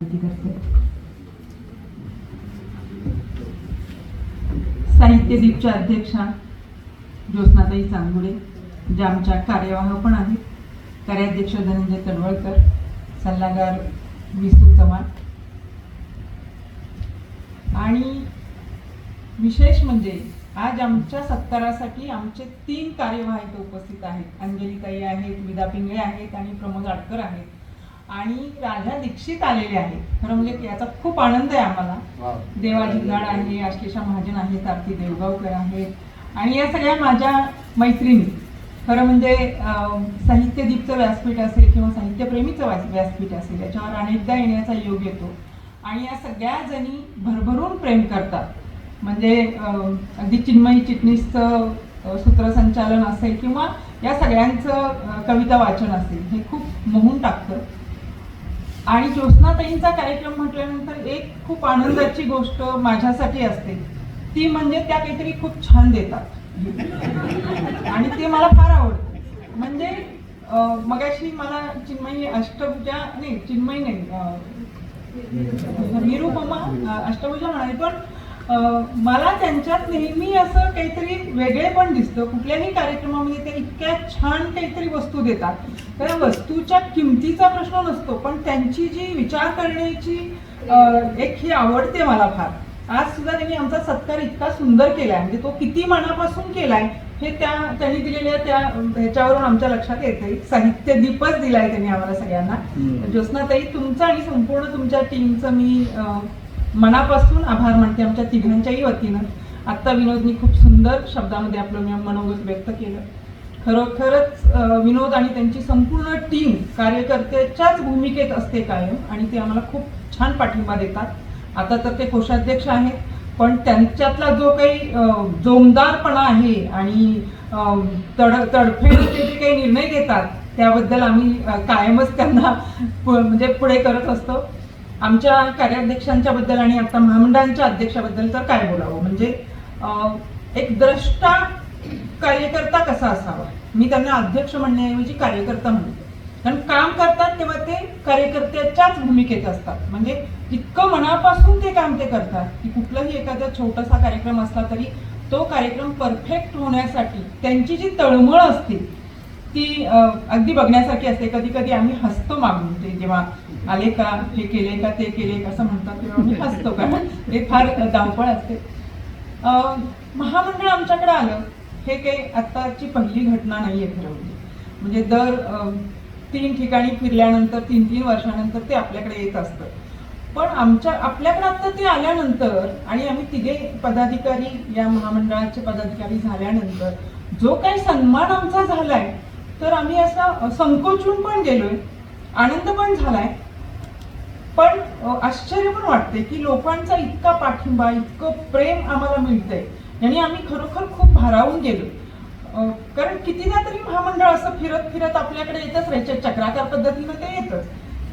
साहित्य करते साहित्यदीपच्या अध्यक्षा ज्योत्नाताई चांगुडे ज्या आमच्या कार्यवाह पण आहेत. कार्याध्यक्ष धनंजय तडवळकर सल्लागार विसू चव्हाण. आणि विशेष म्हणजे आज आमच्या सत्कारासाठी आमचे तीन कार्यवाह इथे उपस्थित आहेत. अंजलीताई आहेत विदा पिंगळे आहेत आणि प्रमोद आडकर आहेत. आणि राजा दीक्षित आलेले आहेत. खरं म्हणजे याचा खूप आनंद आहे आम्हाला. देवा जिल्हाड आहे आश्लेषा महाजन आहेत आरती देवगावकर आहेत. आणि या सगळ्या माझ्या मैत्रिणी खरं म्हणजे साहित्यदीपचं व्यासपीठ असेल किंवा साहित्यप्रेमीचं व्यास व्यासपीठ असेल याच्यावर अनेकदा येण्याचा योग येतो. आणि या सगळ्या जणी भरभरून प्रेम करतात. म्हणजे अगदी चिन्मयी चिटणीसचं सूत्रसंचालन असेल किंवा या सगळ्यांचं कविता वाचन असेल हे खूप मोहून टाकतं. आणि ज्योत्नाताईंचा कार्यक्रम म्हटल्यानंतर एक खूप आनंदाची गोष्ट माझ्यासाठी असते. ती म्हणजे त्या काहीतरी खूप छान देतात. आणि ते मला फार आवडतं. म्हणजे मगाशी मला चिन्मयी अष्टभुजा नाही चिन्मयी नाही निरुपमा अष्टभुजा म्हणाली पण मला त्यांच्यात नेहमी असं काहीतरी वेगळे पण दिसतं. कुठल्याही कार्यक्रमामध्ये ते इतक्या छान काहीतरी वस्तू देतात. त्या वस्तूच्या किमतीचा प्रश्न नसतो पण त्यांची जी विचार करण्याची एक ही आवडते मला फार. आज सुद्धा त्यांनी आमचा सत्कार इतका सुंदर केलाय. म्हणजे तो किती मनापासून केलाय हे त्या त्यांनी दिलेल्या त्या ह्याच्यावरून आमच्या लक्षात येते साहित्य दीपच दिलाय त्यांनी आम्हाला सगळ्यांना. ज्योत्नाताई तुमचं आणि संपूर्ण तुमच्या टीमचं मी मनापासून आभार मानते आमच्या तिघांच्याही वतीनं. आत्ता विनोदनी खूप सुंदर शब्दामध्ये आपलं मी मनोगत व्यक्त केलं. खरोखरच विनोद आणि त्यांची संपूर्ण टीम कार्यकर्त्याच्याच भूमिकेत असते कायम आणि ते आम्हाला खूप छान पाठिंबा देतात. आता तर ते कोषाध्यक्ष आहेत पण त्यांच्यातला जो काही जोमदारपणा आहे आणि तड तडफेडीचे जे काही निर्णय घेतात त्याबद्दल आम्ही कायमच त्यांना म्हणजे पुढे करत असतो. आमच्या कार्याध्यक्षांच्या बद्दल आणि आता महामंडळांच्या अध्यक्षाबद्दल तर काय बोलावं? म्हणजे एक द्रष्टा कार्यकर्ता कसा असावा? मी त्यांना अध्यक्ष म्हणण्याऐवजी कार्यकर्ता म्हणते. कारण काम करतात तेव्हा ते कार्यकर्त्याच्याच भूमिकेत असतात. म्हणजे इतकं मनापासून ते काम ते करतात की कुठलाही एखादा छोटासा कार्यक्रम असला तरी तो कार्यक्रम परफेक्ट होण्यासाठी त्यांची जी तळमळ असते ती अगदी बघण्यासारखी असते. कधी कधी आम्ही हसतो मागून ते जेव्हा आले का? हे केले का? ते केले का? असं म्हणतात. तेव्हा हसतो कारण ते म्हणजे फार धावपळ असते. महामंडळ आमच्याकडे आलं. हे काही आत्ताची पहिली घटना नाहीये खरं म्हणजे. म्हणजे दर तीन ठिकाणी फिरल्यानंतर तीन तीन वर्षानंतर ते आपल्याकडे येत असतं. पण आमच्या आपल्याकडे आता ते आल्यानंतर आणि आम्ही तिघे पदाधिकारी या महामंडळाचे पदाधिकारी झाल्यानंतर जो काही सन्मान आमचा झालाय तर आम्ही असा संकोचून पण गेलोय. आनंद पण झालाय. पण आश्चर्य पण वाटते की लोकांचा इतका पाठिंबा इतकं प्रेम आम्हाला मिळतंय. आणि आम्ही खरोखर खूप भारावून गेलो. कारण कितीदा तरी महामंडळ असं फिरत फिरत आपल्याकडे येतच राहायचे चक्राकार पद्धतीनं ते येतच.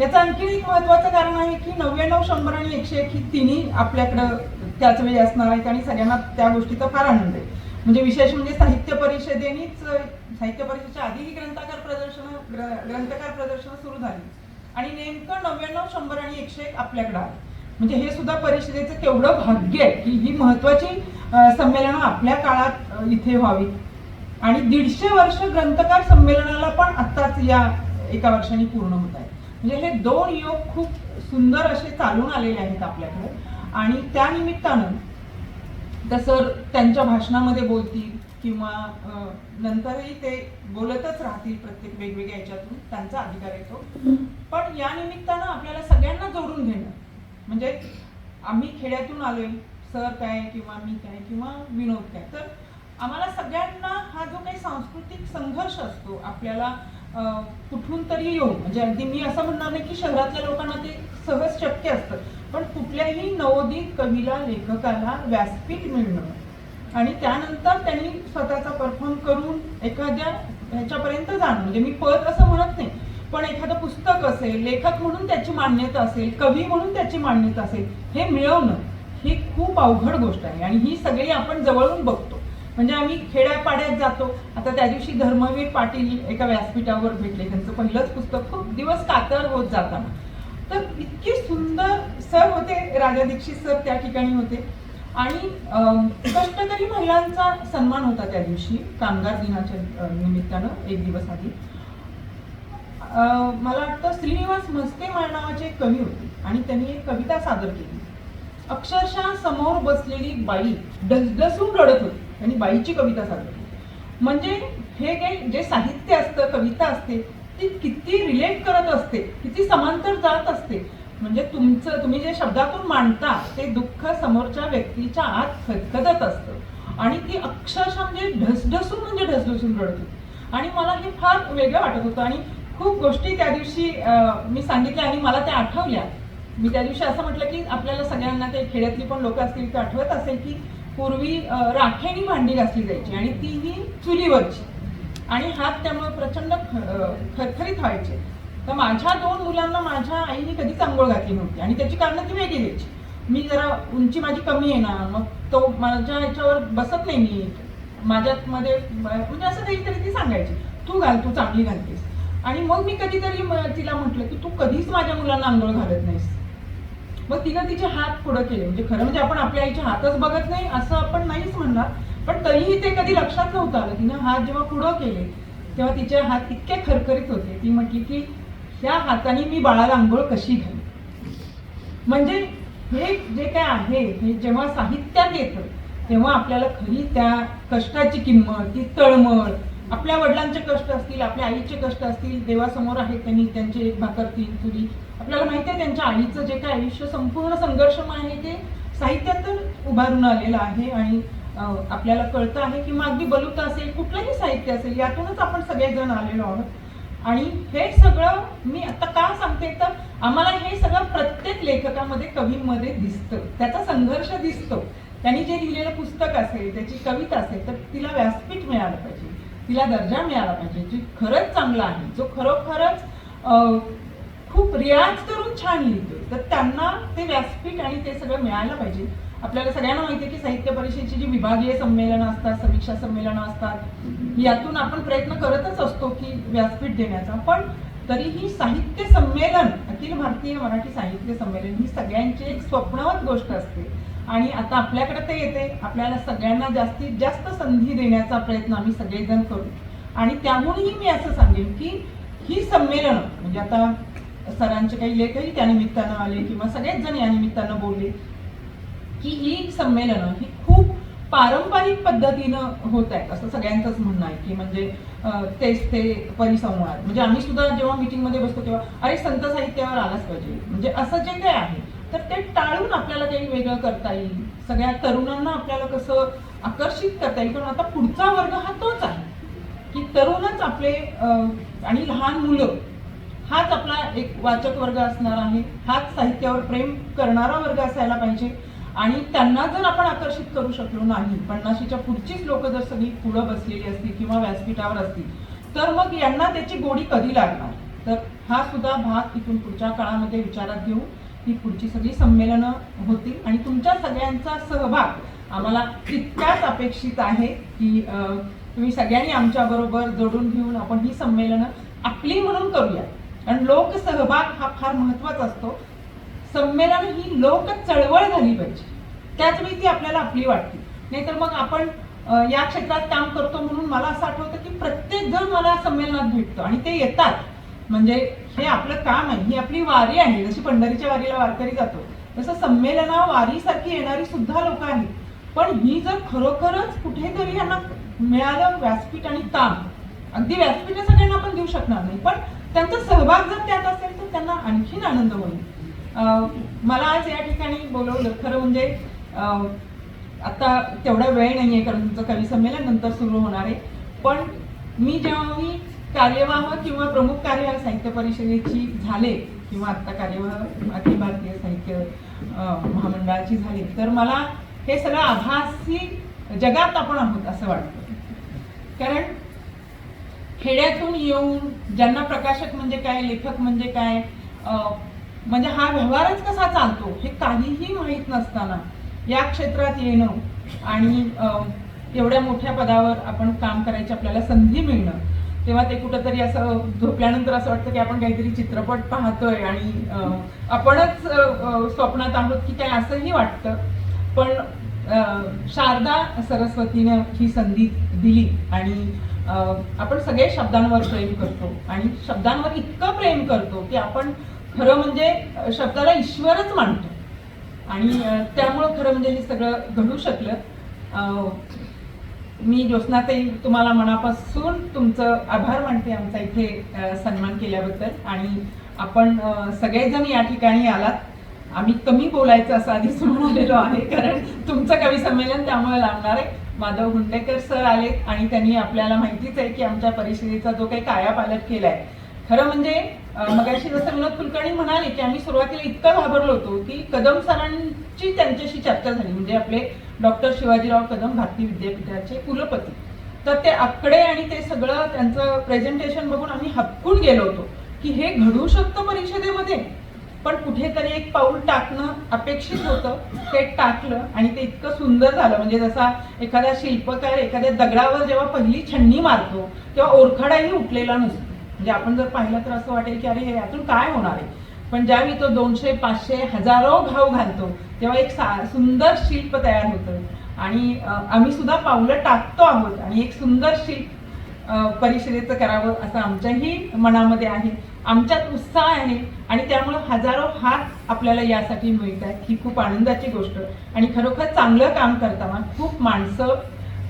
याचं आणखी एक महत्वाचं कारण आहे की नव्याण्णव शंभर आणि एकशे एक ही तिन्ही आपल्याकडं त्याच वेळी असणार आहेत आणि सगळ्यांना त्या गोष्टीचा फार आनंद आहे. म्हणजे विशेष म्हणजे साहित्य परिषदेनीच साहित्य परिषदेच्या आधी ही ग्रंथकार प्रदर्शन ग्रंथकार प्रदर्शन सुरू झाली. आणि नेमकं नव्याण्णव शंभर आणि एकशे एक आपल्याकडे आहे. म्हणजे हे सुद्धा परिषदेचं केवढं भाग्य आहे की ही महत्वाची संमेलनं आपल्या काळात इथे व्हावी आणि दीडशे वर्ष ग्रंथकार संमेलनाला पण आत्ताच या एका वर्षाने पूर्ण होत आहे म्हणजे हे दोन योग खूप सुंदर असे चालून आलेले आहेत आपल्याकडे. आणि त्या निमित्तानं त्या सर त्यांच्या भाषणामध्ये बोलतील किंवा नंतरही ते बोलतच राहतील प्रत्येक वेगवेगळ्या याच्यातून त्यांचा अधिकार येतो. पण या निमित्तानं आपल्याला सगळ्यांना जोडून घेणं. म्हणजे आम्ही खेड्यातून आलोय सर काय किंवा मी काय किंवा विनोद काय तर आम्हाला सगळ्यांना हा जो काही सांस्कृतिक संघर्ष असतो आपल्याला कुठून तरी येऊन म्हणजे अगदी मी असं म्हणणार नाही की शहरातल्या लोकांना ते सहज शक्य असतं पण कुठल्याही नवोदित कवीला लेखकाला व्यासपीठ मिळणं आणि त्यानंतर त्यांनी स्वतःचा परफॉर्म करून एखाद्या ह्याच्यापर्यंत जाणं. म्हणजे मी पद असं म्हणत नाही पण एखादं पुस्तक असेल लेखक म्हणून त्याची मान्यता असेल कवी म्हणून त्याची मान्यता असेल हे मिळवणं ही खूप अवघड गोष्ट आहे आणि ही सगळी आपण जवळून बघतो. म्हणजे आम्ही खेड्यापाड्यात जातो. आता त्या दिवशी धर्मवीर पाटील एका व्यासपीठावर भेटले. त्यांचं पहिलंच पुस्तक खूप दिवस कातर होत जाताना. तर इतकी सुंदर सर होते राजा दीक्षित सर त्या ठिकाणी होते. आणि अं, कष्टकरी महिलांचा सन्मान होता त्या दिवशी कामगार दिनाच्या निमित्तानं एक दिवस आधी. मला वाटतं श्रीनिवास मस्ते मा- नावाचे कवी होते आणि त्यांनी एक कविता सादर केली. अक्षरशः समोर बसलेली बाई डसडसून रडत होती. त्यांनी बाईची कविता सादर केली. म्हणजे हे काही जे साहित्य असतं कविता असते ती किती रिलेट करत असते किती समांतर जात असते म्हणजे तुमचं तुम्ही जे शब्दातून मांडता ते दुःख समोरच्या व्यक्तीच्या आत खदखदत असतं. आणि ती अक्षरशः म्हणजे ढसढसून म्हणजे ढसढसून रडत. होती आणि मला हे फार वेगळं वाटत होतं. आणि खूप गोष्टी त्या दिवशी मी सांगितल्या आणि मला त्या आठवल्या. मी त्या दिवशी असं म्हटलं की आपल्याला सगळ्यांना ते खेड्यातली पण लोक असतील ते आठवत असेल की पूर्वी राखेणी राखेनी भांडी घासली जायची आणि तीही चुलीवरची. आणि हात त्यामुळे प्रचंड ख- खरखरीत व्हायचे. तर माझ्या दोन मुलांना माझ्या आईने कधीच आंघोळ घातली नव्हती. आणि त्याची कारणं ती वेगळी द्यायची मी जरा उंची माझी कमी आहे ना मग तो माझ्या ह्याच्यावर बसत नाही मी. माझ्यात मध्ये म्हणजे असं काहीतरी ती सांगायची तू घाल तू चांगली घालतेस. आणि मग मी कधीतरी तिला म्हटलं की तू कधीच माझ्या मुलांना आंघोळ घालत नाहीस. मग तिनं तिचे हात पुढं केले. म्हणजे खरं म्हणजे आपण आपल्या आईचे हातच बघत नाही असं आपण नाहीच म्हणणार. पण तरीही ते कधी लक्षात नव्हतं आलं. तिनं हात जेव्हा पुढं केले तेव्हा तिचे हात इतके खरखरीत होते. ती म्हटली की त्या हाताने मी बाळाला आंघोळ कशी घाली? म्हणजे हे जे काय आहे हे जेव्हा साहित्यात येतं तेव्हा आपल्याला खरी त्या कष्टाची किंमत ती तळमळ आपल्या वडिलांचे कष्ट असतील आपल्या आईचे कष्ट असतील देवासमोर आहेत त्यांनी त्यांचे एक भाकर तीन चुली आपल्याला माहिती आहे त्यांच्या आईचं जे काय आयुष्य संपूर्ण संघर्षम आहे ते साहित्यातून उभारून आलेलं आहे आणि आपल्याला कळतं आहे किंवा अगदी बलुत असेल कुठलंही साहित्य असेल यातूनच आपण सगळेजण आलेलो आहोत. आणि हे सगळं मी आता का सांगते तर आम्हाला हे सगळं प्रत्येक लेखकामध्ये कवीमध्ये दिसतं. त्याचा संघर्ष दिसतो. त्यांनी जे लिहिलेलं पुस्तक असेल त्याची कविता असेल तर तिला व्यासपीठ मिळालं पाहिजे. तिला दर्जा मिळाला पाहिजे. जी खरंच चांगला आहे जो खरोखरच खूप रियाज करून छान लिहितो तर त्यांना ते व्यासपीठ आणि ते सगळं मिळायला पाहिजे. आपल्याला सगळ्यांना माहिती आहे की साहित्य परिषदेची जी विभागीय संमेलनं असतात समीक्षा संमेलनं असतात यातून आपण प्रयत्न करतच असतो की व्यासपीठ देण्याचा. पण तरीही साहित्य संमेलन अखिल भारतीय मराठी साहित्य संमेलन ही सगळ्यांची एक स्वप्नवत गोष्ट असते. आणि आता आपल्याकडे ते येते. आपल्याला सगळ्यांना जास्तीत जास्त संधी देण्याचा प्रयत्न आम्ही सगळेजण करू. आणि त्याहूनही मी असं सांगेन की ही संमेलनं म्हणजे आता सरांचे काही लेखही त्यानिमित्तानं आले किंवा सगळेच जण या निमित्तानं बोलले की ही संमेलनं ही खूप पारंपरिक पद्धतीनं होत आहेत असं सगळ्यांचंच म्हणणं आहे की म्हणजे तेच ते परिसंवाद. म्हणजे आम्ही सुद्धा जेव्हा मीटिंगमध्ये बसतो तेव्हा अरे संत साहित्यावर आलाच पाहिजे. म्हणजे असं जे काही आहे तर ते टाळून आपल्याला काही वेगळं करता येईल. सगळ्या तरुणांना आपल्याला कसं आकर्षित करता येईल. कारण आता पुढचा वर्ग हा तोच आहे. की तरुणच आपले आणि लहान मुलं हाच आपला एक वाचक वर्ग असणार आहे. हाच साहित्यावर प्रेम करणारा वर्ग असायला पाहिजे. आणि त्यांना जर आपण आकर्षित करू शकलो नाही पन्नाशीच्या पुढचीच लोक जर सगळी पुढं बसलेली असतील किंवा व्यासपीठावर असतील तर मग यांना त्याची गोडी कधी लागणार? तर हा सुद्धा भाग इथून पुढच्या काळामध्ये विचारात घेऊ. ही पुढची सगळी संमेलनं होतील आणि तुमच्या सगळ्यांचा सहभाग आम्हाला तितक्याच अपेक्षित आहे की तुम्ही सगळ्यांनी आमच्याबरोबर जोडून घेऊन आपण ही संमेलनं आपली म्हणून करूया. कारण लोक सहभाग हा फार महत्त्वाचा असतो. संमेलन ही लोक चळवळ झाली पाहिजे. त्याच वेळी ती आपल्याला आपली वाटते. नाहीतर मग आपण या क्षेत्रात काम करतो म्हणून मला असं आठवतं की प्रत्येक जण मला संमेलनात भेटतो आणि ते येतात. म्हणजे हे आपलं काम आहे ही आपली वारी आहे. जशी पंढरीच्या वारीला वारकरी जातो तसं संमेलना वारीसारखी येणारी सुद्धा लोक आहेत. पण ही जर खरोखरच कुठेतरी यांना मिळालं व्यासपीठ आणि काम अगदी व्यासपीठ सगळ्यांना आपण देऊ शकणार नाही. पण त्यांचा सहभाग जर त्यात असेल तर त्यांना आणखीन आनंद होईल. मला आज या ठिकाणी बोलवलं खरं म्हणजे आता तेवढा वेळ नाही आहे कारण तुमचं कवी संमेलन नंतर सुरू होणार आहे. पण मी जेव्हा मी कार्यवाह किंवा प्रमुख कार्यवाह साहित्य परिषदेची झाले किंवा आत्ता कार्यवाह अखिल भारतीय साहित्य महामंडळाची झाली तर मला हे सगळं आभासी जगात आपण आहोत असं वाटतं. कारण खेड्यातून येऊन ज्यांना प्रकाशक म्हणजे काय लेखक म्हणजे काय म्हणजे हा व्यवहारच कसा चालतो हे काहीही माहीत नसताना या क्षेत्रात येणं आणि एवढ्या मोठ्या पदावर आपण काम करायची आपल्याला संधी मिळणं तेव्हा ते कुठंतरी असं झोपल्यानंतर असं वाटतं की आपण काहीतरी चित्रपट पाहतोय आणि आपणच स्वप्नात आहोत की काय असंही वाटतं. पण अं, शारदा सरस्वतीनं ही संधी दिली आणि आपण सगळे शब्दांवर प्रेम करतो आणि शब्दांवर इतकं प्रेम करतो की आपण खरं म्हणजे शब्दाला ईश्वरच मानतो. आणि त्यामुळं खरं म्हणजे हे सगळं घडू शकलं. अं, मी ज्योत्नाताई तुम्हाला मनापासून तुमचं आभार मानते आमचा इथे सन्मान केल्याबद्दल. आणि आपण सगळेजण या ठिकाणी आलात. आम्ही कमी बोलायचं असं आधीच म्हणालेलो आहे कारण तुमचं कवी संमेलन त्यामुळे लागणार आहे. माधव गुंडेकर सर आले आणि त्यांनी आपल्याला माहितीच आहे की आमच्या परिषदेचा जो काही कायापालट केलाय खरं म्हणजे मगाशी जसं विनोद कुलकर्णी म्हणाले की आम्ही सुरुवातीला इतकं घाबरलो होतो की कदम सरांची त्यांच्याशी चर्चा झाली. म्हणजे आपले डॉक्टर शिवाजीराव कदम भारतीय विद्यापीठाचे कुलपती. तर ते आकडे आणि ते सगळं त्यांचं प्रेझेंटेशन बघून आम्ही हपकून गेलो होतो की हे घडू शकतं परिषदेमध्ये. पण कुठेतरी एक पाऊल टाकणं अपेक्षित होतं. ते टाकलं आणि ते इतकं सुंदर झालं. म्हणजे जसा एखादा शिल्पकार एखाद्या दगडावर जेव्हा पहिली छन्नी मारतो तेव्हा ओरखडाही उठलेला नसतो. म्हणजे आपण जर पाहिलं तर असं वाटेल की अरे हे यातून काय होणार आहे? पण ज्यावेळी तो दोनशे पाचशे हजारो घाव घालतो तेव्हा एक सा सुंदर शिल्प तयार होतं. आणि आम्ही सुद्धा पावलं टाकतो आहोत आणि एक सुंदर शिल्प परिषदेचं करावं असं आमच्याही मनामध्ये आहे. आमच्यात उत्साह आहे आणि त्यामुळं हजारो हात आपल्याला यासाठी मिळत आहेत ही खूप आनंदाची गोष्ट. आणि खरोखर चांगलं काम करताना खूप माणसं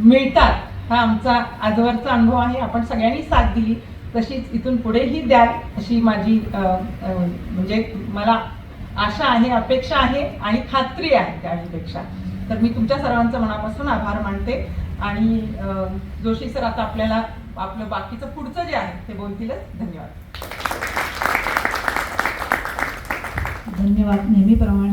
मिळतात. हा आमचा आजवरचा अनुभव आहे. आपण सगळ्यांनी साथ दिली. तशीच इथून पुढेही द्याल अशी माझी म्हणजे मला आशा आहे अपेक्षा आहे आणि खात्री आहे त्यापेक्षा. तर मी तुमच्या सर्वांचं मनापासून आभार मानते आणि जोशी सर आता आपल्याला आपलं बाकीचं पुढचं जे आहे ते बोलतीलच. धन्यवाद. धन्यवाद. नेहमीप्रमाणे